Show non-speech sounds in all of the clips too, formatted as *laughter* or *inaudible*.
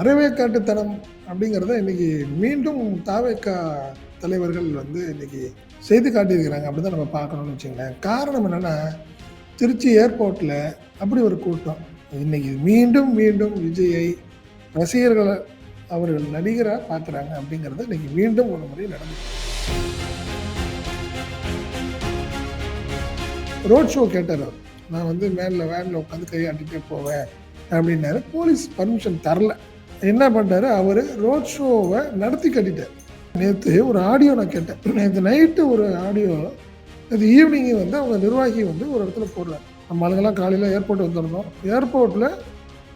அறவே காட்டுத்தனம் அப்படிங்கிறத இன்னைக்கு மீண்டும் தாவேக்கா தலைவர்கள் வந்து இன்னைக்கு செய்து காட்டியிருக்கிறாங்க. அப்படி தான் நம்ம பார்க்கணும்னு வச்சுங்களேன் காரணம் என்னென்னா திருச்சி ஏர்போர்ட்டில் அப்படி ஒரு கூட்டம். இன்னைக்கு மீண்டும் மீண்டும் விஜயை ரசிகர்களை அவர்கள் நடிகராக பார்க்குறாங்க அப்படிங்கிறது இன்னைக்கு மீண்டும் ஒரு முறை நடந்து ரோட் ஷோ கேட்டார். நான் வந்து மேலே வேனில் உட்காந்து கையாட்டிகிட்டே போவேன் அப்படின்னாரு. போலீஸ் பர்மிஷன் தரல. என்ன பண்ணிட்டாரு அவர் ரோட் ஷோவை நடத்தி கட்டிட்டார். நேற்று ஒரு ஆடியோ நான் கேட்டேன். நேற்று நைட்டு ஒரு ஆடியோ நேற்று ஈவினிங் வந்து அவங்க நிர்வாகி வந்து ஒரு இடத்துல போடுறாரு நம்ம ஆளுங்கெல்லாம் காலையில் ஏர்போர்ட் வந்துருந்தோம் ஏர்போர்ட்டில்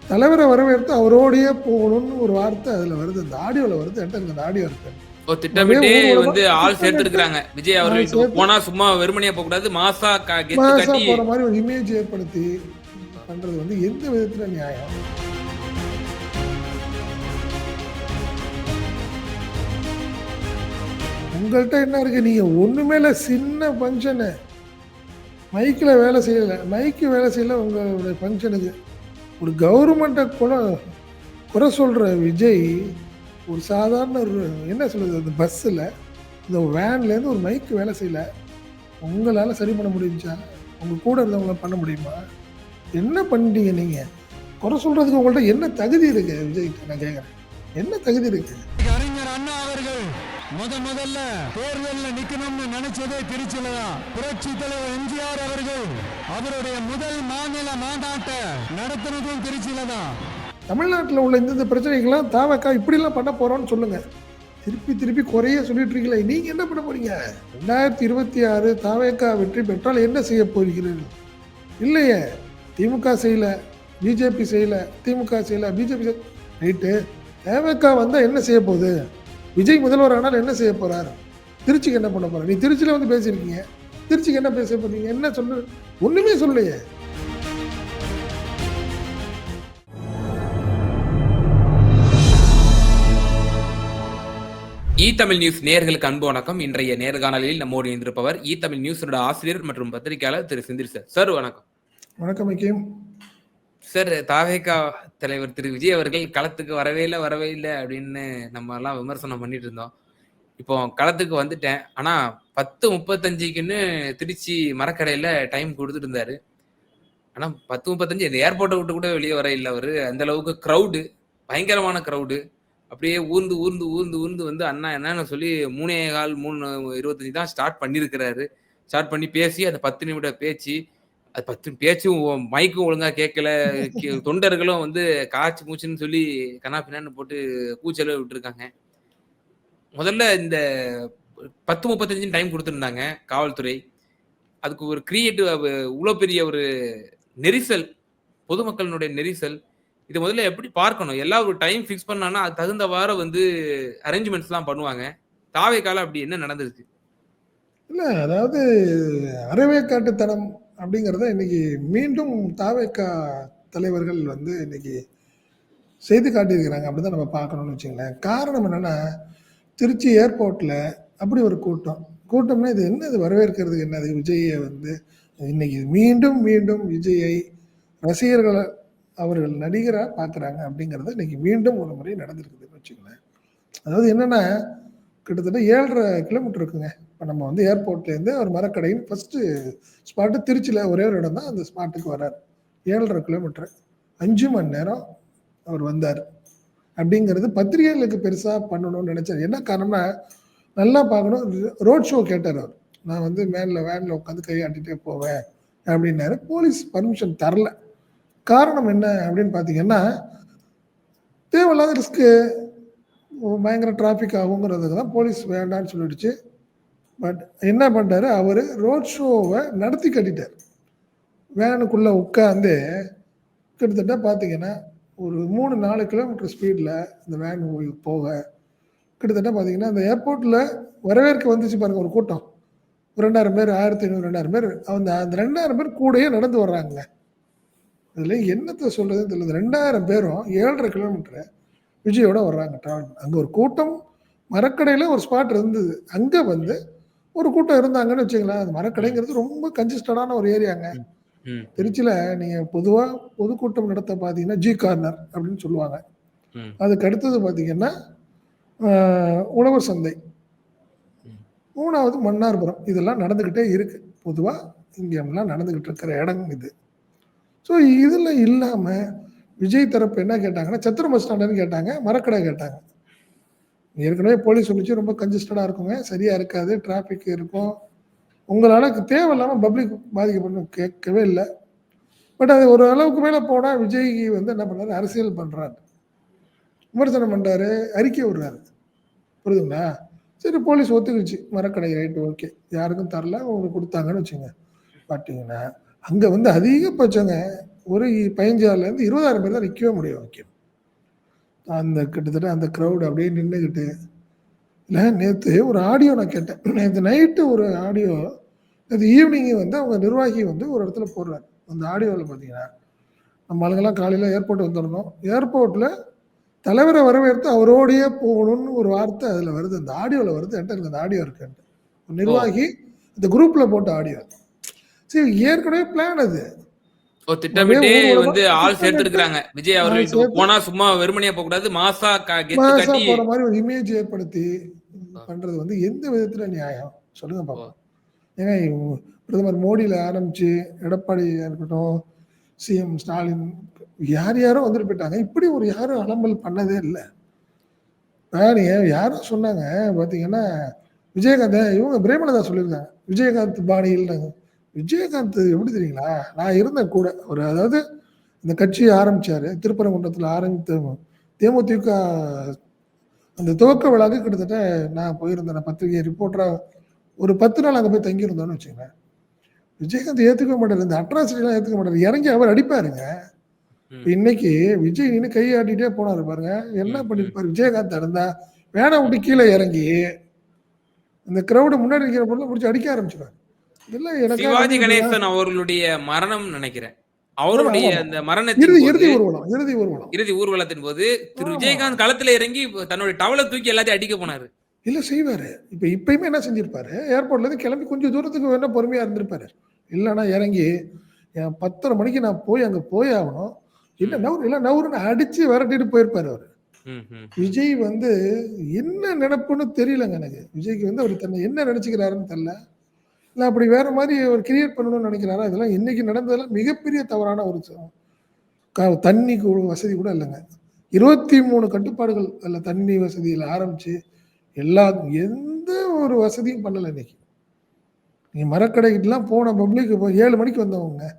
தலைவரை வரவேற்று அவரோடையே போகணும்னு ஒரு வார்த்தை அதில் வருது. அந்த ஆடியோவில் வருது. என்கிட்ட அந்த ஆடியோ இருக்கு. திட்டமிட்டே வந்து ஆள் சேர்த்திருக்காங்க விஜய் சேர்த்து- போனா சும்மா வெறுமனையா போக கூடாது. மாசா போற மாதிரி ஒரு இமேஜ் ஏற்படுத்தி பண்றது வந்து எந்த விதத்துல நியாயம்? உங்கள்கிட்ட என்ன இருக்குது நீங்கள் ஒன்றுமே இல்லை சின்ன ஃபங்க்ஷனு மைக்கில் வேலை செய்யல. மைக்கு வேலை செய்யல உங்களுடைய ஃபங்க்ஷனுக்கு ஒரு கவர்மெண்ட்டை கூட குறை சொல்கிற விஜய் ஒரு சாதாரண ஒரு என்ன சொல்கிறது அந்த பஸ்ஸில் இந்த வேன்லேருந்து ஒரு மைக்கு வேலை செய்யல. உங்களால் சரி பண்ண முடிஞ்சா உங்கள் கூட இருந்தவங்கள பண்ண முடியுமா? என்ன பண்ணிட்டீங்க நீங்கள் குறை சொல்கிறதுக்கு உங்கள்கிட்ட என்ன தகுதி இருக்குது விஜய் நான் கேட்குறேன் என்ன தகுதி இருக்குது முத முதல்ல தேர்தலில் நிக்கணும்னு நினைச்சதே திருச்சியில தான். புரட்சி தலைவர் எம்ஜிஆர் அவர்கள் அவருடைய முதல் மாநில மாநாட்டை நடத்தினதும் திருச்சியில தான். தமிழ்நாட்டில் உள்ள இந்த பிரச்சனைகள்லாம் தாவக்கா இப்படிலாம் பண்ண போகிறோன்னு சொல்லுங்கள் திருப்பி திருப்பி குறைய சொல்லிட்டு இருக்கீங்களே நீங்கள் என்ன பண்ண போறீங்க? ரெண்டாயிரத்தி இருபத்தி ஆறு தாவேக்கா வெற்றி பெற்றால் என்ன செய்ய போகிறீர்கள்? இல்லையே திமுக செய்யல பிஜேபி செய்யல திமுக செய்யல பிஜேபி ரைட்டு தேவக்கா வந்தால் என்ன செய்ய போகுது? விஜய் முதல்வர் ஆனால் என்ன செய்ய போறார்? திருச்சிக்கு என்ன பண்ண போறார்? நீ திருச்சியில் வந்து பேசியிருக்கீங்க. திருச்சிக்கு என்ன பேச போறீங்க? என்ன சொல்லு? ஒன்றுமே சொல்லலையே. இ தமிழ் நியூஸ் நேயர்களுக்கு அன்பு வணக்கம். இன்றைய நேர்காணலில் நம்மோடு இணைந்திருப்பவர் இ தமிழ் நியூஸோட ஆசிரியர் மற்றும் பத்திரிகையாளர் திரு செந்தில் சார். சார் வணக்கம். வணக்கம் சார் தாவேகா தலைவர் திரு விஜய் அவர்கள் களத்துக்கு வரவே இல்லை வரவே இல்லை அப்படின்னு நம்ம எல்லாம் விமர்சனம் பண்ணிட்டு இருந்தோம். இப்போ களத்துக்கு வந்துட்டேன். ஆனா பத்து முப்பத்தஞ்சுக்குன்னு திருச்சி மரக்கடையில டைம் கொடுத்துட்டு இருந்தாரு. ஆனா பத்து முப்பத்தஞ்சு இந்த ஏர்போர்ட்டை விட்டு கூட வெளியே வர இல்லை அவரு. அந்த அளவுக்கு க்ரௌடு பயங்கரமான க்ரௌடு அப்படியே ஊர்ந்து ஊர்ந்து ஊர்ந்து ஊர்ந்து வந்து அண்ணா என்னன்னு சொல்லி மூணே கால் மூணு இருபத்தஞ்சு தான் ஸ்டார்ட் பண்ணியிருக்கிறாரு ஸ்டார்ட் பண்ணி பேசி அந்த பத்து நிமிட பேச்சு அது பத்து பேச்சும் மைக்கும் ஒழுங்கா கேட்கல. *laughs* தொண்டர்களும் வந்து காய்ச்சி மூச்சுன்னு சொல்லி கண்ணாப்பின்னான்னு போட்டு கூச்சல விட்டுருக்காங்க. முதல்ல இந்த பத்து முப்பத்தஞ்சு டைம் கொடுத்துருந்தாங்க காவல்துறை. அதுக்கு ஒரு கிரியேட்டிவ் இவ்வளோ பெரிய ஒரு நெரிசல் பொதுமக்களினுடைய நெரிசல். இது முதல்ல எப்படி பார்க்கணும்? எல்லா ஒரு டைம் ஃபிக்ஸ் பண்ணாங்கன்னா அது தகுந்தவாறு வந்து அரேஞ்ச்மெண்ட்ஸ்லாம் பண்ணுவாங்க. தாவே காலம் அப்படி என்ன நடந்திருக்கு? இல்லை அதாவது அறவே காட்டுத்தனம் அப்படிங்கிறத இன்னைக்கு மீண்டும் தாவேக்கா தலைவர்கள் வந்து இன்னைக்கு செய்து காட்டியிருக்கிறாங்க. அப்படி தான் நம்ம பார்க்கணும்னு வச்சுங்களேன் காரணம் என்னன்னா திருச்சி ஏர்போர்ட்டில் அப்படி ஒரு கூட்டம். கூட்டம்னா இது என்ன இது வரவேற்கிறதுக்கு என்னது? விஜயை வந்து இன்னைக்கு மீண்டும் மீண்டும் விஜயை ரசிகர்கள் அவர்கள் நடிகராக பார்க்குறாங்க அப்படிங்கிறது இன்னைக்கு மீண்டும் ஒரு முறை நடந்திருக்குதுன்னு வச்சுக்கோங்களேன். அதாவது என்னென்னா கிட்டத்தட்ட ஏழரை கிலோமீட்டர் இருக்குங்க. இப்போ நம்ம வந்து ஏர்போர்ட்லேருந்து அவர் மரக்கடையின் ஃபஸ்ட்டு ஸ்பாட்டு திருச்சியில் ஒரே ஒரு இடம் தான் அந்த ஸ்பாட்டுக்கு வரார் ஏழரை கிலோமீட்டர் அஞ்சு மணி நேரம் அவர் வந்தார். அப்படிங்கிறது பத்திரிகைகளுக்கு பெருசாக பண்ணணும்னு நினச்சார். என்ன காரணம்னா நல்லா பார்க்கணும். ரோட் ஷோ கேட்டார் அவர். நான் வந்து மேனில் வேனில் உட்காந்து கையாட்டிகிட்டே போவேன் அப்படின்னாரு. போலீஸ் பர்மிஷன் தரல. காரணம் என்ன அப்படின்னு பார்த்தீங்கன்னா தேவையில்லாத ரிஸ்க்கு பயங்கர டிராஃபிக் ஆகுங்கிறதுக்கு தான் போலீஸ் வேண்டான்னு சொல்லிடுச்சு. பட் என்ன பண்ணிட்டாரு? அவர் ரோட் ஷோவை நடத்தி கட்டிட்டார். வேனுக்குள்ளே உட்காந்து கிட்டத்தட்ட பார்த்தீங்கன்னா ஒரு மூணு நாலு கிலோமீட்டர் ஸ்பீடில் இந்த வேன் போக கிட்டத்தட்ட பார்த்தீங்கன்னா அந்த ஏர்போர்ட்டில் வரவேற்க வந்துச்சு பாருங்கள் ஒரு கூட்டம். ஒரு ரெண்டாயிரம் பேர் ஆயிரத்தி ஐநூறு ரெண்டாயிரம் பேர். அந்த அந்த ரெண்டாயிரம் பேர் கூடயே நடந்து வர்றாங்க. அதில் என்னத்தை சொல்கிறதுன்னு தெரியல. ரெண்டாயிரம் பேரும் ஏழரை கிலோமீட்டர் விஜயோட வர்றாங்க ட்ராவல் அங்கே ஒரு கூட்டம் மரக்கடையில் ஒரு ஸ்பாட் இருந்தது. அங்கே வந்து ஒரு கூட்டம் இருந்தாங்கன்னு வச்சுங்களேன் மரக்கடைங்கிறது ரொம்ப கன்ஜஸ்டடான ஒரு ஏரியாங்க. திருச்சியில் நீங்கள் பொதுவாக பொதுக்கூட்டம் நடத்த பார்த்தீங்கன்னா ஜி கார்னர் அப்படின்னு சொல்லுவாங்க. அதுக்கு அடுத்தது பார்த்தீங்கன்னா ஆஹ், உழவர் சந்தை. மூணாவது மன்னார்புரம். இதெல்லாம் நடந்துக்கிட்டே இருக்கு. பொதுவாக இங்கெல்லாம் நடந்துக்கிட்டு இருக்கிற இடம் இது. ஸோ இதில் இல்லாமல் விஜய் தரப்பு என்ன கேட்டாங்கன்னா சத்திரம் பஸ் ஸ்டாண்டுன்னு கேட்டாங்க மரக்கடை கேட்டாங்க. ஏற்கனவே போலீஸ் சொல்லிச்சு ரொம்ப கன்ஜஸ்டடாக இருக்குங்க. சரியாக இருக்காது டிராஃபிக் இருக்கும். உங்களால் தேவையில்லாமல் பப்ளிக் பாதிக்கப்படணும் கேட்கவே இல்லை. பட் அது ஒரு அளவுக்கு மேலே போனால் விஜய் வந்து என்ன பண்ணாரு அரசியல் பண்ணுறாரு விமர்சனம் பண்ணுறாரு அறிக்கை விடுறாரு. புரியுதுங்களா? சரி போலீஸ் ஒத்துக்குச்சு. மரக்கடை ரைட்டு ஓகே யாருக்கும் தரல உங்களுக்கு கொடுத்தாங்கன்னு வச்சுங்க. பார்த்தீங்கன்னா அங்கே வந்து அதிகபட்சங்க ஒரு பதினஞ்சாயிரம்லேருந்து இருபதாயிரம் பேர் தான் நிற்கவே முடியும் ஓகே அந்த கிட்டத்தட்ட அந்த க்ரௌட் அப்படியே நின்றுக்கிட்டு இல்லை நேற்று ஒரு ஆடியோ நான் கேட்டேன். நேற்று நைட்டு ஒரு ஆடியோ நேற்று ஈவினிங்கே வந்து அவங்க நிர்வாகி வந்து ஒரு இடத்துல போடுறாரு. அந்த ஆடியோவில் பார்த்தீங்கன்னா நம்ம ஆளுங்கெல்லாம் காலையில் ஏர்போர்ட் வந்துடணும் ஏர்போர்ட்டில் தலைவரை வரவேற்று அவரோடையே போகணும்னு ஒரு வார்த்தை அதில் வருது. அந்த ஆடியோவில் வருது. என்கிட்ட எனக்கு அந்த ஆடியோ இருக்குன்ட்டு நிர்வாகி இந்த குரூப்பில் போட்ட ஆடியோ சரி ஏற்கனவே பிளான் அது. ஓ திட்டமிட்டே வந்து ஆள் திட்டமிட்டு சேர்த்திருக்கிறாங்க. விஜய் சேர்த்து- போனா சும்மா வெறுமனையா போக கூடாது மாசா கெத்து கட்டி போற மாதிரி ஒரு இமேஜ் ஏற்படுத்தி பண்றது வந்து எந்த விதத்துல நியாயம்? சொல்லுங்க பாப்போம். இவங்க பிரதமர் மோடியில ஆரம்பிச்சு எடப்பாடியா இருக்கட்டும் சிஎம் ஸ்டாலின் யார் யாரோ வந்துட்டு போயிட்டாங்க இப்படி ஒரு யாரும் அலம்பல் பண்ணதே இல்லை. நீங்க யாரும் சொன்னாங்க பாத்தீங்கன்னா விஜயகாந்த் இவங்க பிரேமலதா சொல்லியிருக்காங்க. விஜயகாந்த் பாணியில் விஜயகாந்த் எப்படி தெரியுங்களா? நான் இருந்தேன் கூட. ஒரு அதாவது இந்த கட்சியை ஆரம்பிச்சாரு. திருப்பரங்குன்றத்தில் ஆரம்பித்த தேமுதிக அந்த துவக்க விழாக்கு கிட்டத்தட்ட நான் போயிருந்தேன். பத்திரிகை ரிப்போர்ட்டரா ஒரு பத்து நாள் அங்கே போய் தங்கியிருந்தோம்னு வச்சுக்கோங்களேன். விஜயகாந்த் ஏத்துக்க மாட்டாரு. இந்த அட்ராசிட்டிலாம் ஏத்துக்க மாட்டாரு. இறங்கி அவர் அடிப்பாருங்க. இப்ப இன்னைக்கு விஜய் நின்று கையாட்டிட்டே போனாரு பாருங்க. என்ன பண்ணிருப்பாரு? விஜயகாந்த் இருந்தா வேணா விட்டு கீழே இறங்கி இந்த கிரௌட முன்னாடி இருக்கிற பொருளை முடிச்சு அடிக்க ஆரம்பிச்சிருவாரு. எனக்கு சிவாஜி கணேசன் அவர்களுடைய மரணம் நினைக்கிறேன். அவருடைய. அந்த மரணத்தின் இறுதி ஊர்வலம் இறுதி ஊர்வலம். இறுதி ஊர்வலத்தின் போது திரு. விஜயகாந்த் களத்துல இறங்கி தன்னுடைய டவலை தூக்கி எல்லாத்தையும் அடிக்க போனாரு. இல்ல செய்வாரு. இப்ப இப்பயுமே என்ன செஞ்சிருப்பாரு? ஏர்போர்ட்ல இருந்து கிளம்பி கொஞ்சம் தூரத்துக்கு வேணா பொறுமையா இருந்திருப்பாரு. இல்லைன்னா இறங்கி என் பத்தரை மணிக்கு நான் போய் அங்க போய் ஆகணும். இல்ல நவுறு இல்ல நவுறுன்னு அடிச்சு விரட்டிட்டு போயிருப்பாரு அவரு. விஜய் வந்து என்ன நினைப்புன்னு தெரியலங்க எனக்கு. விஜய்க்கு வந்து அவர் தன்னை என்ன நினைச்சுக்கிறாருன்னு தெரியல. இல்ல அப்படி வேற மாதிரி அவர் கிரியேட் பண்ணணும்னு நினைக்கிறாரா? இதெல்லாம் இன்னைக்கு நடந்ததெல்லாம் மிகப்பெரிய தவறான ஒரு ச- க- தண்ணி கு- வசதி கூட இல்லைங்க. இருபத்தி மூணு கட்டுப்பாடுகள் அதில் தண்ணி வசதியில் ஆரம்பிச்சு எல்லா எந்த ஒரு வசதியும் பண்ணல இன்னைக்கு. நீங்க மரக்கடைக்கிட்டலாம் போன பப்ளிக் இப்போ ஏழு மணிக்கு வந்தவங்க.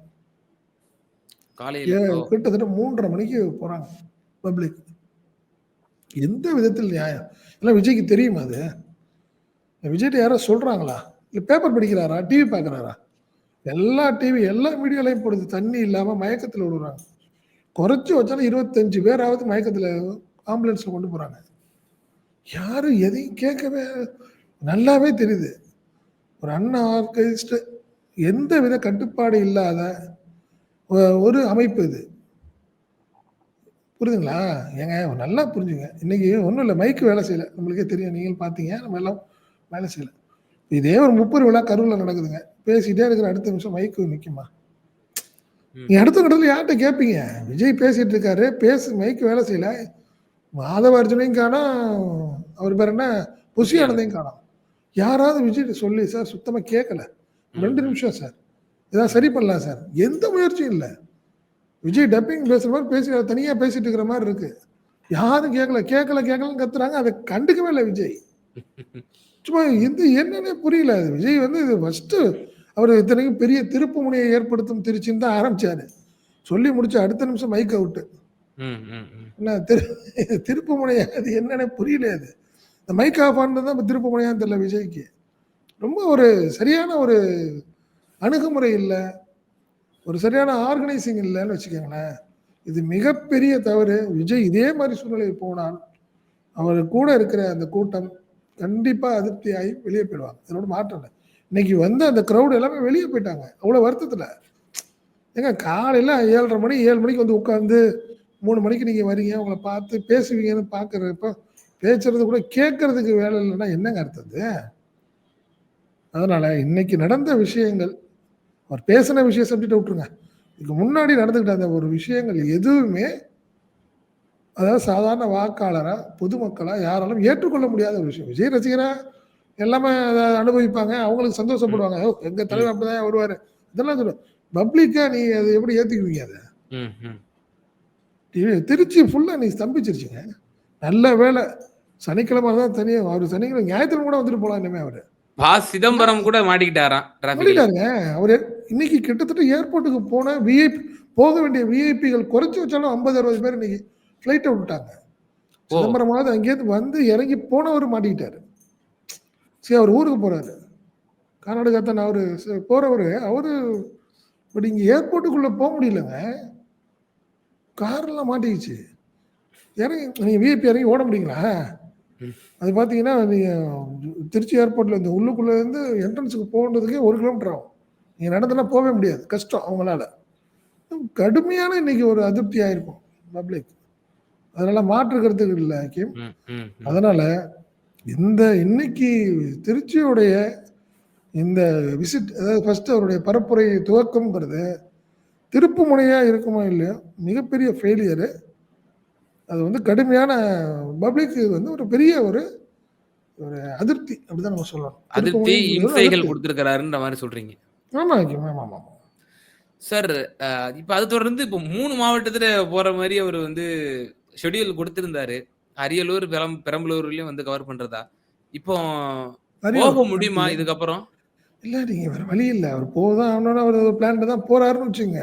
கிட்டத்தட்ட மூன்றரை மணிக்கு போறாங்க பப்ளிக் எந்த விதத்தில் நியாயம்? இல்லை விஜய்க்கு தெரியுமா அது? விஜய்கிட்ட யாரோ சொல்றாங்களா? இல்லை பேப்பர் படிக்கிறாரா? டிவி பார்க்குறாரா? எல்லா டிவி எல்லா மீடியாலையும் போடுது. தண்ணி இல்லாமல் மயக்கத்தில் விடுறாங்க குறைச்சி வச்சாலும் இருபத்தஞ்சு பேராவது மயக்கத்தில் ஆம்புலன்ஸில் கொண்டு போகிறாங்க யாரும் எதையும் கேட்கவே நல்லாவே தெரியுது. ஒரு அண்ணா ஆர்கெஸ்ட் எந்த வித கட்டுப்பாடு இல்லாத ஒரு அமைப்பு இது. புரியுதுங்களா? ஏங்க நல்லா புரிஞ்சுங்க. இன்னைக்கு ஒன்றும் இல்லை மைக்கு வேலை செய்யலை. நம்மளுக்கே தெரியும். நீங்கள் பார்த்தீங்க. நம்ம எல்லாம் வேலை செய்யலை. இதே ஒரு முப்பது விழா கரூரில் நடக்குதுங்க. பேசிட்டே இருக்கிற அடுத்த நிமிஷம் மைக்கு நிற்குமா. நீ அடுத்த கட்டத்தில் யார்கிட்ட கேட்பீங்க விஜய் பேசிட்டு இருக்காரு. பேசு மைக்கு வேலை செய்யல. மாதவ அர்ஜுனையும் காணோம். அவர் பேர் என்ன? புசி ஆனந்தையும் காணோம். யாராவது விஜய்கிட்ட சொல்லி சார் சுத்தமாக கேட்கல ரெண்டு நிமிஷம் சார் இதான் சரி பண்ணலாம் சார் எந்த முயற்சியும் இல்லை. விஜய் டப்பிங் பேசுற மாதிரி பேசி தனியாக பேசிட்டு இருக்கிற மாதிரி இருக்கு. யாரும் கேட்கல கேட்கல கேட்கலன்னு கத்துறாங்க. அதை கண்டுக்கவே இல்லை விஜய். *laughs* சும்மா இது என்னன்னே புரியல. அது விஜய் வந்து இது ஃபர்ஸ்ட் அவர் இத்தனைக்கும் பெரிய திருப்பு முனையை ஏற்படுத்தும் திருச்சின்னு தான் ஆரம்பிச்சாரு. சொல்லி முடிச்சு அடுத்த நிமிஷம் மைக் அவுட்டு. என்ன திரு திருப்பு முனையா அது என்னன்னே புரியல அது. இந்த மைக் ஆஃப் ஆனது தான் இப்போ திருப்பு முனையான்னு தெரியல விஜய்க்கு. ரொம்ப ஒரு சரியான ஒரு அணுகுமுறை இல்லை. ஒரு சரியான ஆர்கனைசிங் இல்லைன்னு வச்சுக்கோங்களேன். இது மிகப்பெரிய தவறு. விஜய் இதே மாதிரி சூழ்நிலை போனால் அவர் கூட இருக்கிற அந்த கூட்டம் கண்டிப்பாக அதிருப்தியாகி வெளியே போயிடுவாங்க. இதனோட மாற்றம் இல்லை. இன்னைக்கு வந்து அந்த க்ரௌட் எல்லாமே வெளியே போயிட்டாங்க. அவ்வளோ வருத்தத்தில். ஏங்க காலையில் ஏழரை மணி ஏழு மணிக்கு வந்து உட்காந்து மூணு மணிக்கு நீங்கள் வரீங்க உங்களை பார்த்து பேசுவீங்கன்னு பார்க்குறப்ப பேசுறது கூட கேட்கறதுக்கு வேலை இல்லைன்னா என்னங்க அர்த்தது அதனால் இன்னைக்கு நடந்த விஷயங்கள் அவர் பேசின விஷயம் சப்ஜெக்ட் விட்டுருங்க. இதுக்கு முன்னாடி நடந்துக்கிட்ட அந்த ஒரு விஷயங்கள் எதுவுமே அதாவது சாதாரண வாக்காளரா பொதுமக்களா யாராலும் ஏற்றுக்கொள்ள முடியாத ஒரு விஷயம். விஜய் ரசிகரா எல்லாமே அதை அனுபவிப்பாங்க அவங்களுக்கு சந்தோஷப்படுவாங்க. "ஓ, எங்க தலைவர் அப்படிதான் வருவாரு. இதெல்லாம் சொல்லுவேன் பப்ளிக்கா நீ அதை எப்படி ஏத்துக்குவீங்க அதை? திருச்சி ஃபுல்லா நீ ஸ்தம்பிச்சிருச்சுங்க. நல்ல வேலை சனிக்கிழமை தான் தனியாக அவர் சனிக்கிழமை ஞாயிற்றுக்கிழமை கூட வந்துட்டு போலாம் இனிமே அவரு. பா சிதம்பரம் கூட மாட்டிக்கிட்டாராம் பண்ணிட்டாருங்க அவர் இன்னைக்கு கிட்டத்தட்ட ஏர்போர்ட்டுக்கு போன விஐபி போக வேண்டிய விஐபிகள் குறைச்சி வச்சாலும் ஐம்பது அறுபது பேர் இன்னைக்கு ஃப்ளைட்டை விட்டுட்டாங்க ஓ. சிதம்பரமாவது அங்கேயிருந்து வந்து இறங்கி போனவர் மாட்டிக்கிட்டாரு. சரி அவர் ஊருக்கு போறாரு. கர்நாடகா தான் அவரு சரி, போறவரு அவரு பட் இங்க ஏர்போர்ட்டுக்குள்ள போக முடியலங்க. கார்லாம் மாட்டிக்கிச்சு. இறங்கி நீங்க விஐபி இறங்கி ஓட முடியுங்களா. அது பார்த்தீங்கன்னா நீங்க திருச்சி ஏர்போர்ட்ல இந்த உள்ளுக்குள்ள இருந்து என்ட்ரன்ஸுக்கு போகிறதுக்கே ஒரு கிலோமீட்டர் ஆகும். நீங்க நடந்துனா போகவே முடியாது. கஷ்டம் அவங்களால. கடுமையான இன்னைக்கு ஒரு அதிருப்தி ஆயிருக்கும் பப்ளிக் அதனால மாற்றுக்கிறதுக்கு இல்லை கிம் ம், ம், ம். அதனால இந்த இன்னைக்கு திருச்சியுடைய இந்த விசிட் அதாவது ஃபர்ஸ்ட் அவருடைய பரப்புரை துவக்கம்ங்கிறது திருப்பு முனையா இருக்குமோ இல்லையோ மிகப்பெரிய ஃபெயிலியரு அது வந்து கடுமையான பப்ளிக்கு வந்து ஒரு பெரிய ஒரு ஒரு அதிருப்தி அப்படிதான் நம்ம சொல்லலாம் அதிருப்தி இம்சைகள். கொடுத்திருக்கிறாருன்ற மாதிரி சொல்றீங்க ஆமா ஆமா ஆமா. சார் இப்ப அது தொடர்ந்து இப்ப மூணு மாவட்டத்துல போற மாதிரி அவர் வந்து ஷெட்யூல் கொடுத்திருந்தாரு. அரியலூர் பெரம் பெரம்பலூர்லயும் வந்து கவர் பண்றதா? இப்போ. போக முடியுமா இதுக்கப்புறம்? இல்ல நீங்க வேற வழி இல்லை. அவர் போதான் ஆகணும்னு அவர் பிளான் தான் போறாருன்னு வச்சுங்க.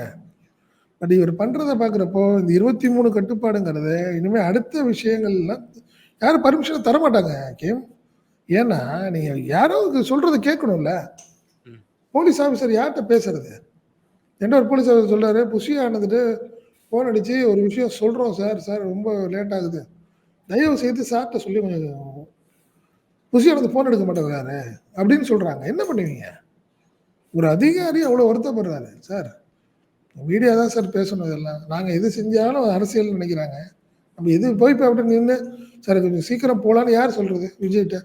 பட் இவர் பண்றதை பாக்குறப்போ இந்த இருபத்தி மூணு கட்டுப்பாடுங்கிறது இனிமே அடுத்த விஷயங்கள்லாம் யாரும் பர்மிஷன் தர மாட்டாங்க கேம். ஏன்னா நீங்க யாரோ சொல்றதை கேட்கணும்ல. போலீஸ் ஆஃபீஸர் யார்கிட்ட பேசுறது? என்ன ஒரு போலீஸ் ஆஃபீஸர் சொல்றாரு புஷி ஆனதுட்டு ஃபோன் அடித்து ஒரு விஷயம் சொல்கிறோம் சார் சார் ரொம்ப லேட் ஆகுது. தயவு செய்து சார்கிட்ட சொல்லி கொஞ்சம் புஷியாக ஆனது ஃபோன் எடுக்க மாட்டேங்கிறாரு அப்படின்னு சொல்கிறாங்க என்ன பண்ணுவீங்க? ஒரு அதிகாரி அவ்வளோ வருத்தப்படுறாரு சார் மீடியா தான் சார் பேசணும் இதெல்லாம். நாங்கள் எது செஞ்சாலும் அரசியல் நினைக்கிறாங்க. நம்ம எது போய் இப்போ அப்படி நின்று சார் கொஞ்சம் சீக்கிரம் போகலான்னு யார் சொல்கிறது விஜய்கிட்ட.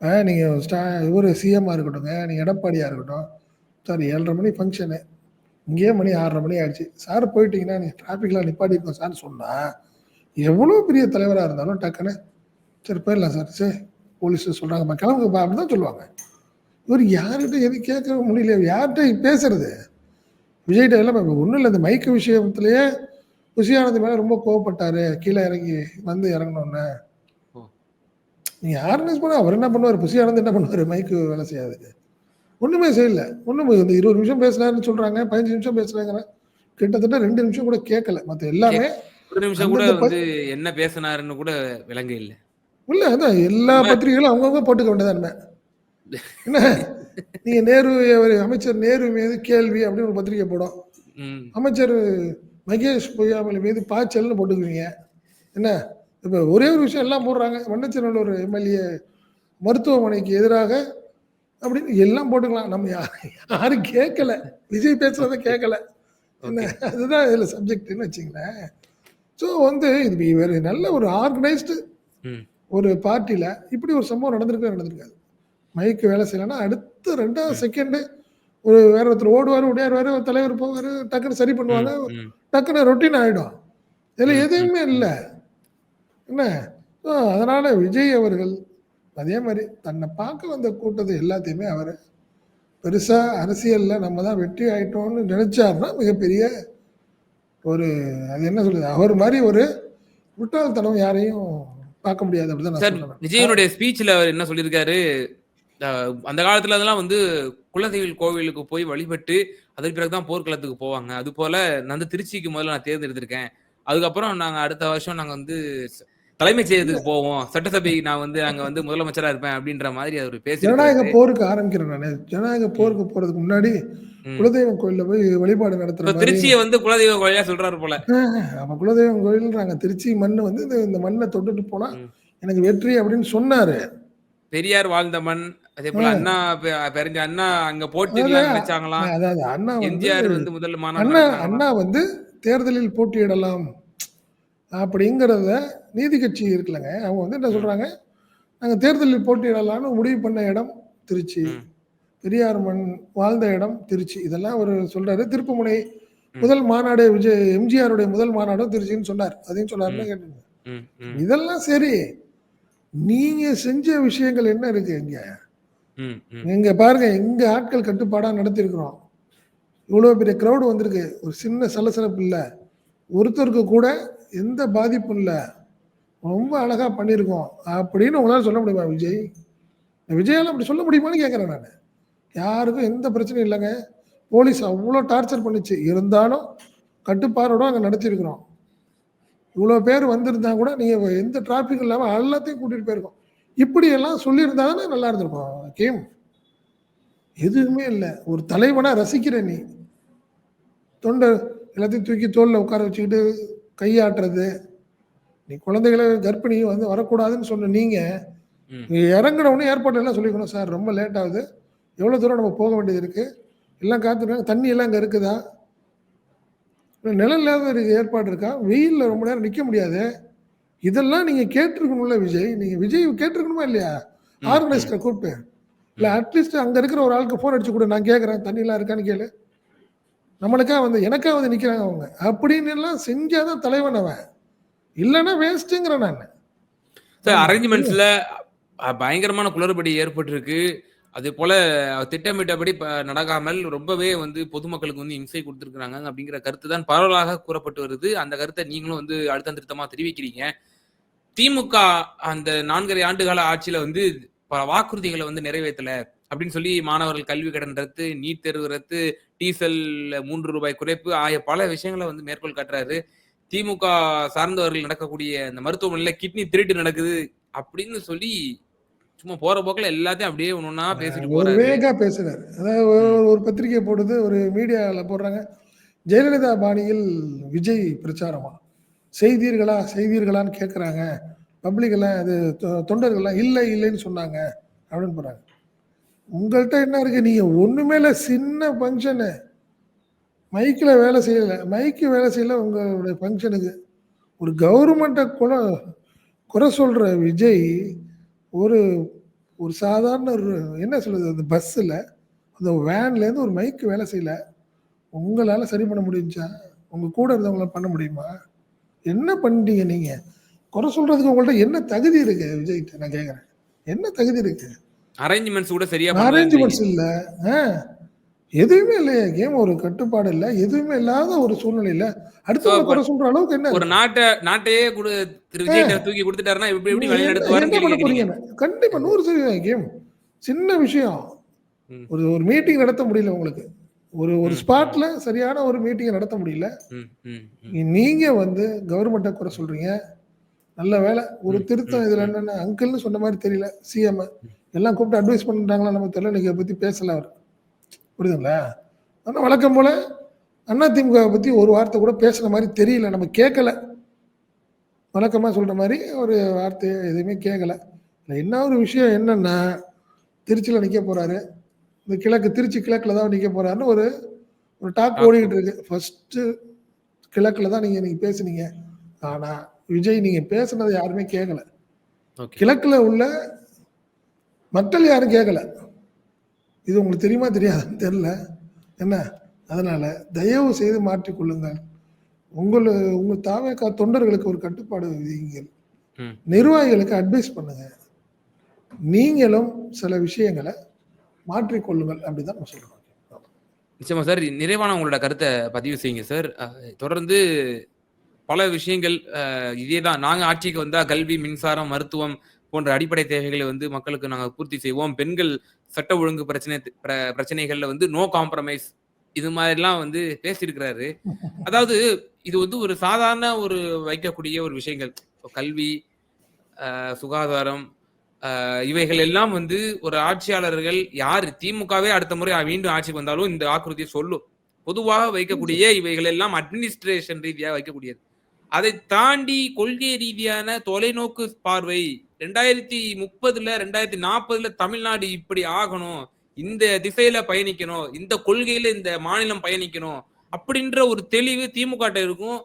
ஆ நீங்கள் ஸ்டா இவர் சிஎம்மாக இருக்கட்டும்ங்க. நீங்கள் எடப்பாடியாக இருக்கட்டும். சார் ஏழரை மணி ஃபங்க்ஷனு இங்கேயே மணி ஆறரை மணி ஆயிடுச்சு. சார் போயிட்டீங்கன்னா நீங்கள் டிராஃபிக்லாம் நிப்பாட்டிருக்கோம் சார் சொன்னால் எவ்வளோ பெரிய தலைவராக இருந்தாலும் டக்குன்னு சரி போயிடலாம் சார். சரி போலீஸ் சொல்கிறாங்கப்பா கிளம்புங்கப்பா அப்படின்னு தான் சொல்லுவாங்க. இவர் யார்கிட்ட எது கேட்க முடியல யார்கிட்ட பேசுறது? விஜய்கிட்ட எல்லாம் ஒன்றும் இல்லை இந்த மைக்கு விஷயத்துலயே குஷியானது மேலே ரொம்ப கோவப்பட்டாரு. கீழே இறங்கி வந்து இறங்கணும்னு. ஓ. நீங்க ஆர்கனைஸ் பண்ண அவர் என்ன பண்ணுவார்? புஷியானது என்ன பண்ணுவார்? மைக்கு வேலை செய்யாது. ஒண்ணுமே செய்யல. ஒண்ணும் இந்த இருபது நிமிஷம் பேசலாம்னு சொல்றாங்க பதினஞ்சு நிமிஷம் பேசுறாங்க கிட்டத்தட்ட ரெண்டு நிமிஷம் கூட கேட்கல மத்த எல்லாமே ஒரு நிமிஷம் கூட வந்து என்ன பேசினாருன்னு கூட விளங்க இல்ல. இல்ல அதான் எல்லா. பத்திரிகைகளும் அவங்கவுங்க போட்டுக்க வேண்டியதானே என்ன? நீங்க நேரு அமைச்சர் நேரு மீது கேள்வி அப்படின்னு ஒரு பத்திரிகை போடும். ம், அமைச்சர் மகேஷ் பொய்யாமல் மீது பாய்ச்சல்னு போட்டுக்குவீங்க என்ன? இப்போ ஒரே ஒரு விஷயம் எல்லாம் போடுறாங்க. வண்ணச்சநல்லூர் எம்எல்ஏ மருத்துவமனைக்கு எதிராக அப்படின்னு எல்லாம் போட்டுக்கலாம். நம்ம யாரும் கேட்கல விஜய் பேசுறத கேட்கல அதுதான் இதில் சப்ஜெக்ட்னு வச்சுங்களேன். ஸோ வந்து இது வேறு நல்ல ஒரு ஆர்கனைஸ்டு. ஒரு பார்ட்டியில் இப்படி ஒரு சம்பவம் நடந்திருக்கவே நடந்திருக்காது. மைக்கு வேலை செய்யலைன்னா அடுத்த ரெண்டாவது செகண்டு ஒரு வேற ஒருத்தர் ஓடுவார் ஓடியாருவார் ஒரு தலைவர் போவார் டக்குன்னு சரி பண்ணுவாங்க. டக்குன்னு ரொட்டீன் ஆகிடும் இதில் எதுவுமே இல்லை. என்ன? ஸோ அதனால் விஜய் அவர்கள் அதே மாதிரி தன்னை பார்க்க வந்த கூட்டத்தை எல்லாத்தையுமே அவர் பெருசாக அரசியலில் நம்ம தான் வெற்றி ஆயிட்டோம்னு நினைச்சாருன்னா மிகப்பெரிய ஒரு அது என்ன சொல்றது? அவர் மாதிரி ஒரு முட்டாள்தனம் யாரையும் பார்க்க முடியாது அப்படிதான் சார் விஜயனுடைய ஸ்பீச்ல அவர் என்ன சொல்லியிருக்காரு? அந்த காலத்துல அதெல்லாம் வந்து குலதெய்வ கோவிலுக்கு போய் வழிபட்டு அதற்கு பிறகுதான் போர்க்களத்துக்கு போவாங்க. அது போல நான் வந்து திருச்சிக்கு முதல்ல நான் தேர்ந்தெடுத்திருக்கேன். அதுக்கப்புறம் நாங்க அடுத்த வருஷம் நாங்க வந்து தலைமைச் செயலகத்துக்கு போவோம் சட்டசபைக்கு நான் வந்து அங்க வந்து முதலமைச்சரா இருப்பேன் அப்படின்ற மாதிரி அவர் ஜனநாயக பேசி போருக்கு ஆரம்பிக்கிறேன் நான் ஜனநாயக போருக்கு போறதுக்கு முன்னாடி. குலதெய்வம் கோயில்ல போய் வழிபாடு நடத்துற திருச்சியை வந்து குலதெய்வ கோயிலா சொல்றாரு போல நம்ம குலதெய்வம் கோயில்ன்றாங்க திருச்சி மண் வந்து இந்த- மண்ணை தொட்டுட்டு போனா. எனக்கு வெற்றி அப்படின்னு சொன்னாரு பெரியார் வாழ்ந்த மண் அதே போல. அண்ணா பெருஞ்ச அண்ணா அங்க போட்டிடலாம். நினைச்சாங்களாம் அதாவது அண்ணா எம்ஜிஆர் வந்து முதல் அண்ணா. அண்ணா வந்து தேர்தலில் போட்டியிடலாம் அப்படிங்கிறத நீதி கட்சி இருக்குல்லங்க. அவங்க வந்து என்ன சொல்றாங்க? நாங்க தேர்தலில் போட்டியிடலாம்னு முடிவு பண்ண இடம் திருச்சி. பெரியார் மண் வாழ்ந்த இடம் திருச்சி. இதெல்லாம் அவர் சொல்றாரு. திருப்புமுனை முதல் மாநாடு விஜய் எம்ஜிஆருடைய முதல் மாநாடும் திருச்சின்னு சொன்னார். அதையும் சொன்னார்னு கேட்டீங்க இதெல்லாம் சரி. நீங்க செஞ்ச விஷயங்கள் என்ன இருக்கு இங்க. இங்க பாருங்க எங்க ஆட்கள் கட்டுப்பாடா நடத்திருக்கிறோம். இவ்வளவு பெரிய கிரௌடு வந்திருக்கு. ஒரு சின்ன சலசலப்பு இல்ல. ஒருத்தருக்கு கூட எந்த பாதிப்பும் இல்லை. ரொம்ப அழகாக பண்ணியிருக்கோம் அப்படின்னு உங்களால் சொல்ல முடியுமா விஜய்? விஜயால் அப்படி சொல்ல முடியுமான்னு கேட்குறேன் நான். யாருக்கும் எந்த பிரச்சனையும் இல்லைங்க. போலீஸ் அவ்வளோ டார்ச்சர் பண்ணுச்சு. இருந்தாலும் கட்டுப்பாடோட அங்கே நடத்தியிருக்கிறோம் இவ்வளோ பேர் வந்திருந்தா கூட நீங்கள் எந்த டிராஃபிக் இல்லாமல் எல்லாத்தையும் கூட்டிகிட்டு போயிருக்கோம். இப்படியெல்லாம் சொல்லியிருந்தா தானே நல்லா இருந்திருக்கும். கேம். எதுவுமே இல்லை. ஒரு தலைவனாக ரசிக்கிற நீ. தொண்டை எல்லாத்தையும் தூக்கி தோளில் உட்கார வச்சுக்கிட்டு கையாட்டுறது. நீ குழந்தைகளை கர்ப்பிணி வந்து வரக்கூடாதுன்னு சொன்ன நீங்க ம். நீ இறங்குன உடனே ஏற்பாடு எல்லாம் சொல்லிக்கணும் சார். ரொம்ப லேட் ஆகுது. எவ்வளோ தூரம் நம்ம போக வேண்டியது இருக்கு? எல்லாம் காத்துருக்காங்க தண்ணி எல்லாம் அங்கே இருக்குதா? நிலம் இல்லாத ஏற்பாடு இருக்கா? வெயிலில் ரொம்ப நேரம் நிற்க முடியாது. இதெல்லாம் நீங்க கேட்டிருக்கணும்ல விஜய். நீங்க விஜய் கேட்டிருக்கணுமா இல்லையா? ஆர்கனைஸ்டரை கூப்பிட்டு. இல்லை அட்லீஸ்ட் அங்க இருக்கிற ஒரு ஆளுக்கு ஃபோன் அடிச்சு கூட. நான் கேட்குறேன் தண்ணிலாம் இருக்கான்னு கேளு. நம்மளுக்கா வந்து எனக்கா வந்து நிக்கிறாங்க அவங்க. அப்படின்னு எல்லாம் செஞ்சாதான் தலைவன் அவன். இல்லைன்னா வேஸ்ட்டுங்கிறேன் நான். சார் அரேஞ்ச்மெண்ட்ஸ்ல பயங்கரமான குளறுபடி ஏற்பட்டிருக்கு. அதே போல திட்டமிட்டபடி நடக்காமல் ரொம்பவே வந்து பொதுமக்களுக்கு வந்து இம்சை கொடுத்துருக்காங்க அப்படிங்கிற கருத்து தான் பரவலாக கூறப்பட்டு வருது. அந்த கருத்தை நீங்களும் வந்து அழுத்தம் திருத்தமா தெரிவிக்கிறீங்க. திமுக அந்த நான்கரை ஆண்டுகால ஆட்சியில வந்து பல வாக்குறுதிகளை வந்து நிறைவேற்றல அப்படின்னு சொல்லி மாணவர்கள் கல்வி கடன் ரத்து நீட் தேர்வு ரத்து டீசல் மூன்று ரூபாய் குறைப்பு ஆகிய பல விஷயங்களை வந்து மேற்கோள் காட்டுறாரு. திமுக சார்ந்தவர்கள் நடக்கக்கூடிய இந்த மருத்துவமனையில கிட்னி திருட்டு நடக்குது அப்படின்னு சொல்லி சும்மா போற போக்குல எல்லாத்தையும் அப்படியே ஒன்னொன்னா பேசிட்டு ஒரு வேகா பேசுறாரு. அதாவது ஒரு- பத்திரிகை போடுது ஒரு மீடியால போடுறாங்க. ஜெயலலிதா பாணியில் விஜய் பிரச்சாரமா? செய்தீர்களா? செய்தீர்களான்னு கேட்குறாங்க பப்ளிக் எல்லாம் அது தொண்டர்கள்லாம் இல்லை இல்லைன்னு சொன்னாங்க அப்படின்னு போறாங்க. உங்கள்கிட்ட என்ன இருக்கு? நீங்க ஒன்றுமே இல்லை சின்ன ஃபங்க்ஷனு மைக்கில் வேலை செய்யல. மைக்கு வேலை செய்யல உங்களுடைய ஃபங்க்ஷனுக்கு ஒரு கவர்மெண்ட்டை குறை குறை சொல்கிற விஜய் ஒரு ஒரு சாதாரண ஒரு என்ன சொல்கிறது அந்த பஸ்ஸில் அந்த வேன்லேருந்து ஒரு மைக்கு வேலை செய்யல. உங்களால் சரி பண்ண முடிஞ்சா உங்கள் கூட இருந்தவங்களாம் பண்ண முடியுமா? என்ன பண்ணிட்டீங்க நீங்கள் குறை சொல்கிறதுக்கு உங்கள்கிட்ட என்ன தகுதி இருக்குது விஜய்கிட்ட? நான் கேட்குறேன் என்ன தகுதி இருக்குது அரேஞ்ச்மெண்ட்ஸ் கூட சரியா அரேஞ்ச்மெண்ட்ஸ் இல்லை. எதுவுமே இல்லையே. கேம் ஒரு கட்டுப்பாடு இல்லை. எதுவுமே இல்லாத ஒரு சூழ்நிலையில So, குறை சொல்ற அளவுக்கு என்ன ஒரு நாட்டை நாட்டையே குடு விஜய் தூக்கி கொடுத்துட்டாருன்னா எப்படி எப்படி. போறீங்க? கண்டிப்பா நூறு சதவீதம் கேம் சின்ன விஷயம். ஒரு ஒரு மீட்டிங் நடத்த முடியல உங்களுக்கு. ஒரு ஒரு. ஸ்பாட்ல சரியான ஒரு மீட்டிங் நடத்த முடியல. நீங்க வந்து கவர்மெண்ட்டை குறை சொல்றீங்க. நல்ல வேலை ஒரு திருத்தம் இதுல. என்னன்னா அங்கிள்னு சொன்ன மாதிரி தெரியல. சிஎம் எல்லாம் கூப்பிட்டு அட்வைஸ் பண்ணிட்டாங்களா நம்ம தெரியல. நீங்க இதை பத்தி பேசல அவர். புரியுதுங்களா? ஆனா வழக்கம் போல அதிமுக பத்தி ஒரு வார்த்தை கூட பேசுன மாதிரி தெரியல. நம்ம கேட்கல வழக்கமா சொல்ற மாதிரி ஒரு வார்த்தை எதுவுமே கேட்கல என்ன ஒரு விஷயம் என்னன்னா திருச்சியில நிக்க போறாரு. இந்த கிழக்கு திருச்சி கிழக்குல தான் நிக்க போறாருன்னு ஒரு ஒரு டாக். ஓடிக்கிட்டு இருக்கு. ஃபர்ஸ்ட் கிழக்குல தான் நீங்க நீங்க பேசுனீங்க. ஆனா விஜய் நீங்க பேசுனதை யாருமே கேட்கல. கிழக்குல உள்ள மக்கள் யாரும் கேட்கல இது உங்களுக்கு தெரியுமா தெரியாதுன்னு தெரியல. என்ன? அதனால தயவு செய்து மாற்றிக்கொள்ளுங்கள் உங்கள் உங்க தாவேக்கா தொண்டர்களுக்கு ஒரு கட்டுப்பாடு விதிங்கள் ம். நிர்வாகிகளுக்கு அட்வைஸ் பண்ணுங்க. நீங்களும் சில விஷயங்களை மாற்றிக்கொள்ளுங்கள் அப்படிதான் நான் சொல்றேன். நிச்சயமா சார் நிறைவான உங்களோட கருத்தை பதிவு செய்யுங்க சார். தொடர்ந்து பல விஷயங்கள் அஹ், இதேதான் நாங்க ஆட்சிக்கு வந்தா கல்வி மின்சாரம் மருத்துவம் போன்ற அடிப்படை தேவைகளை வந்து மக்களுக்கு நாங்கள் பூர்த்தி செய்வோம். பெண்கள் சட்ட ஒழுங்கு பிரச்சனை பிரச்சனைகள்ல வந்து நோ காம்ப்ரமைஸ் இது மாதிரிலாம் வந்து பேசியிருக்கிறாரு. அதாவது இது வந்து ஒரு சாதாரண ஒரு வைக்கக்கூடிய ஒரு விஷயங்கள். இப்போ கல்வி சுகாதாரம் இவைகள் எல்லாம் வந்து ஒரு ஆட்சியாளர்கள் யார்? திமுகவே அடுத்த முறை மீண்டும் ஆட்சிக்கு வந்தாலும் இந்த ஆக்குறுதியை சொல்லும். பொதுவாக வைக்கக்கூடிய இவைகள் எல்லாம் அட்மினிஸ்ட்ரேஷன் ரீதியாக வைக்கக்கூடியது. அதை தாண்டி கொள்கை ரீதியான தொலைநோக்கு பார்வை ரெண்டாயிரத்தி முப்பதுல ரெண்டாயிரத்தி நாற்பதுல தமிழ்நாடு இப்படி ஆகணும் இந்த திசையில பயணிக்கணும் இந்த கொள்கையில இந்த மாநிலம் பயணிக்கணும் அப்படின்ற ஒரு தெளிவு திமுக இருக்கும்.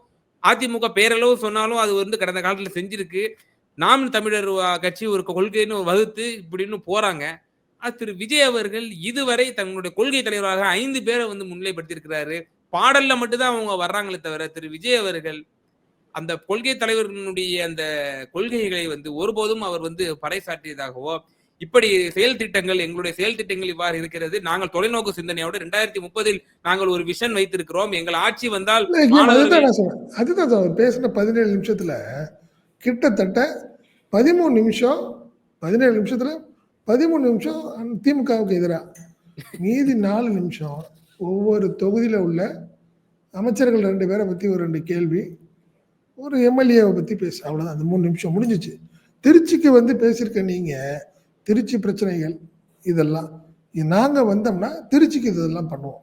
அதிமுக பேரளவு சொன்னாலும் அது வந்து கடந்த காலத்துல செஞ்சிருக்கு. நாம் தமிழர் கட்சி ஒரு கொள்கைன்னு வகுத்து இப்படின்னு போறாங்க. அது திரு. விஜய் அவர்கள் இதுவரை தங்களுடைய கொள்கை தலைவராக ஐந்து பேரை வந்து முன்னிலைப்படுத்தியிருக்கிறாரு. பாடல்ல மட்டும்தான் அவங்க வர்றாங்களே தவிர திரு. விஜய் அவர்கள் அந்த கொள்கை தலைவர்களுடைய அந்த கொள்கைகளை வந்து ஒருபோதும் அவர் வந்து பறைசாற்றியதாகவோ இப்படி செயல் திட்டங்கள் எங்களுடைய செயல் திட்டங்கள் இவ்வாறு இருக்கிறது. நாங்கள் தொலைநோக்கு சிந்தனையோடு ரெண்டாயிரத்தி முப்பதில் நாங்கள் ஒரு விஷன் வைத்திருக்கிறோம். எங்கள் ஆட்சி வந்தால் அதுதான் பேசின பதினேழு நிமிஷத்துல கிட்டத்தட்ட பதிமூணு நிமிஷம் பதினேழு நிமிஷத்துல பதிமூணு நிமிஷம் திமுகவுக்கு எதிராக. மீதி நாலு நிமிஷம் ஒவ்வொரு தொகுதியில உள்ள அமைச்சர்கள் ரெண்டு பேரை பத்தி ஒரு ரெண்டு கேள்வி. ஒரு எம்எல்ஏவை பற்றி பேச அவ்வளோதான் அந்த மூணு நிமிஷம் முடிஞ்சிச்சு. திருச்சிக்கு வந்து பேசியிருக்க நீங்கள் திருச்சி பிரச்சனைகள் இதெல்லாம் இது வந்தோம்னா திருச்சிக்கு இதெல்லாம் பண்ணுவோம்.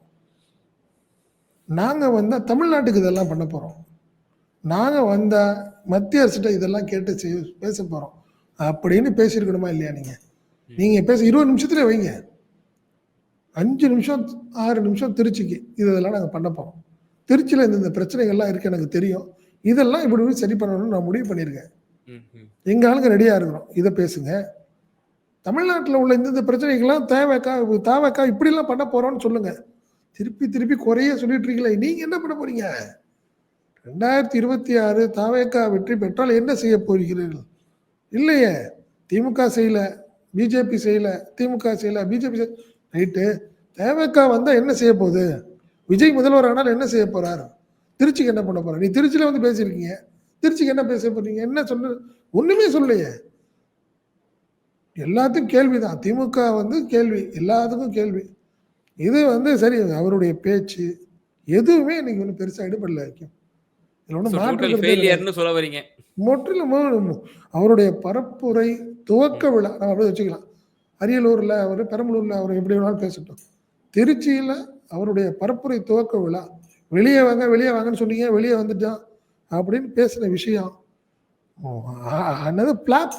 நாங்கள் வந்தால் தமிழ்நாட்டுக்கு இதெல்லாம் பண்ண போகிறோம் நாங்கள் வந்தால் மத்திய அரசிட்ட இதெல்லாம் கேட்டு செய் பேச போகிறோம் அப்படின்னு பேசியிருக்கணுமா இல்லையா நீங்கள் நீங்கள் பேச இருபது நிமிஷத்துல வைங்க. அஞ்சு நிமிஷம் ஆறு நிமிஷம் திருச்சிக்கு இதெல்லாம் நாங்கள் பண்ண போகிறோம் திருச்சியில் இந்த பிரச்சனைகள்லாம் இருக்குது எனக்கு தெரியும். இதெல்லாம் இப்படி சரி பண்ணணும்னு நான் முடிவு பண்ணியிருக்கேன். எங்க ஆளுங்க ரெடியா இருக்கிறோம் இதை பேசுங்க. தமிழ்நாட்டில் உள்ள இந்த பிரச்சனைகள்லாம் தேவைக்கா தேவைக்கா இப்படிலாம் பண்ண போறோம்னு சொல்லுங்க. திருப்பி திருப்பி குறைய சொல்லிட்டு இருக்கீங்களே. நீங்க என்ன பண்ண போறீங்க? ரெண்டாயிரத்தி இருபத்தி ஆறு தாவேக்கா வெற்றி பெற்றால் என்ன செய்ய போகிறீர்கள்? இல்லையே. திமுக செய்யல பிஜேபி செய்யல திமுக செய்யல பிஜேபி ரைட்டு தேவேக்கா வந்தா என்ன செய்ய போகுது? விஜய் முதல்வர் ஆனால் என்ன செய்ய போறாரு? திருச்சிக்கு என்ன பண்ண போறாரு நீ திருச்சியில வந்து பேசியிருக்கீங்க. திருச்சிக்கு என்ன பேச போறீங்க? என்ன சொல்லு? ஒண்ணுமே சொல்லலையே. எல்லாத்துக்கும் கேள்விதான். திமுக வந்து கேள்வி. எல்லாத்துக்கும் கேள்வி. இது வந்து சரி அவருடைய பேச்சு. எதுவுமே இன்னைக்கு ஒன்றும் பெருசா எடுபடல வைக்கும் சொல்ல வரீங்க. முற்றிலும் அவருடைய பரப்புரை துவக்க விழா. நம்ம அப்படியே வச்சுக்கலாம். அரியலூர்ல அவர் பெரம்பலூர்ல அவர் எப்படி வேணாலும் பேசட்டும். திருச்சியில அவருடைய பரப்புரை துவக்க விழா. வெளியே வாங்க வெளியே வாங்கன்னு சொன்னீங்க வெளியே வந்துட்டான் அப்படின்னு பேசின விஷயம். என்னது பிளாப்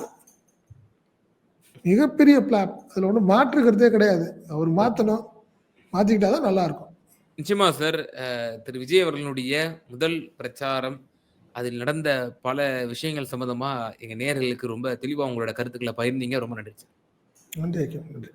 மிகப்பெரிய பிளாப் அதுல ஒன்றும் மாற்று கருத்தே கிடையாது. அவர் மாத்தணும். மாத்திக்கிட்டாதான் நல்லா இருக்கும் நிச்சயமா சார் திரு. விஜய் அவர்களுடைய முதல் பிரச்சாரம் அதில் நடந்த பல விஷயங்கள் சம்பந்தமா எங்க நேயர்களுக்கு ரொம்ப தெளிவா உங்களோட கருத்துக்களை பகிர்ந்தீங்க. ரொம்ப நன்றி சார் நன்றி நன்றி.